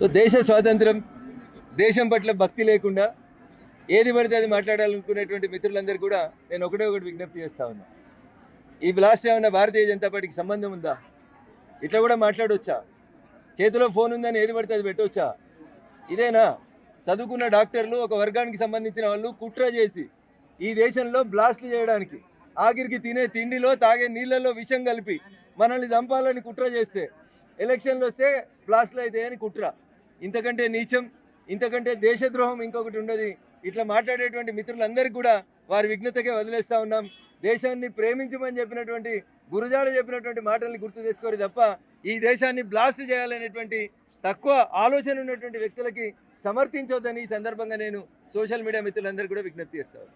So దేశ స్వాతంత్రం దేశం పట్ల భక్తి లేకుండా ఏది పడితే అది మాట్లాడాలనుకునేటువంటి మిత్రులందరూ కూడా నేను ఒకటే ఒకటి విజ్ఞప్తి చేస్తా ఉన్నా. ఈ బ్లాస్ట్ ఏమన్నా భారతీయ జనతా పార్టీకి సంబంధం ఉందా? ఇట్లా కూడా మాట్లాడవచ్చా చేతిలో ఫోన్ ఉందని ఏది పడితే అది పెట్టవచ్చా ఇదేనా? చదువుకున్న డాక్టర్లు ఒక వర్గానికి సంబంధించిన వాళ్ళు కుట్ర చేసి ఈ దేశంలో బ్లాస్ట్లు చేయడానికి ఆఖరికి తినే తిండిలో తాగే నీళ్ళలో విషం కలిపి మనల్ని చంపాలని కుట్ర చేస్తే ఎలక్షన్లు వస్తే బ్లాస్ట్లు అవుతాయని కుట్ర. ఇంతకంటే నీచం ఇంతకంటే దేశద్రోహం ఇంకొకటి ఉండదు. ఇట్లా మాట్లాడేటువంటి మిత్రులందరికీ కూడా వారి విఘ్నతకే వదిలేస్తా ఉన్నాం. దేశాన్ని ప్రేమించమని చెప్పినటువంటి గురుజాడ చెప్పినటువంటి మాటల్ని గుర్తు తెచ్చుకోరు తప్ప ఈ దేశాన్ని బ్లాస్ట్ చేయాలనేటువంటి తక్కువ ఆలోచన ఉన్నటువంటి వ్యక్తులకి సమర్థించవద్దని ఈ సందర్భంగా నేను సోషల్ మీడియా మిత్రులందరికీ కూడా విజ్ఞప్తి చేస్తాను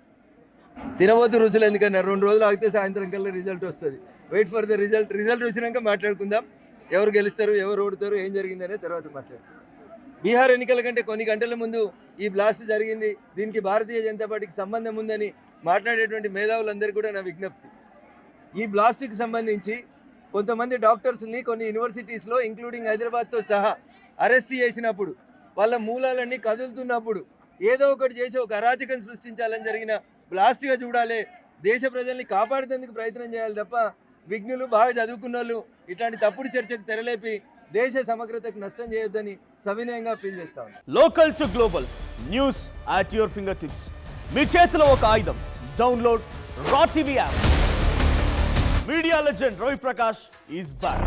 తినవద్దు రుచులు ఎందుకన్నా రెండు రోజులు ఆగితే సాయంత్రం కల్లా రిజల్ట్ వస్తుంది. Wait for the result result వచ్చినాక మాట్లాడుకుందాం. ఎవరు గెలుస్తారు ఎవరు ఓడతారు ఏం జరిగిందనే తర్వాత మాట్లాడు బీహార్ ఎన్నికల కంటే కొన్ని గంటల ముందు ఈ బ్లాస్ట్ జరిగింది. దీనికి భారతీయ జనతా పార్టీకి సంబంధం ఉందని మాట్లాడేటువంటి మేధావులందరికీ కూడా నా విజ్ఞప్తి. ఈ బ్లాస్ట్కి సంబంధించి కొంతమంది డాక్టర్స్ని కొన్ని యూనివర్సిటీస్లో ఇంక్లూడింగ్ హైదరాబాద్తో సహా అరెస్ట్ చేసినప్పుడు వాళ్ళ మూలాలన్నీ కదులుతున్నప్పుడు ఏదో ఒకటి చేసి ఒక అరాచకం సృష్టించాలని జరిగిన బ్లాస్ట్గా చూడాలి. దేశ ప్రజల్ని కాపాడేందుకు ప్రయత్నం చేయాలి తప్ప విఘ్నులు బాగా చదువుకున్న వాళ్ళు ఇట్లాంటి తప్పుడు చర్చకు తెరలేపి దేశ సమగ్రతకు నష్టం చేయొద్దని సవినయంగా అప్పీల్ చేస్తా. Local to global news at your fingertips మీ చేతిలో ఒక ఆయుధం. Download R TV app media legend Ravi Prakash is back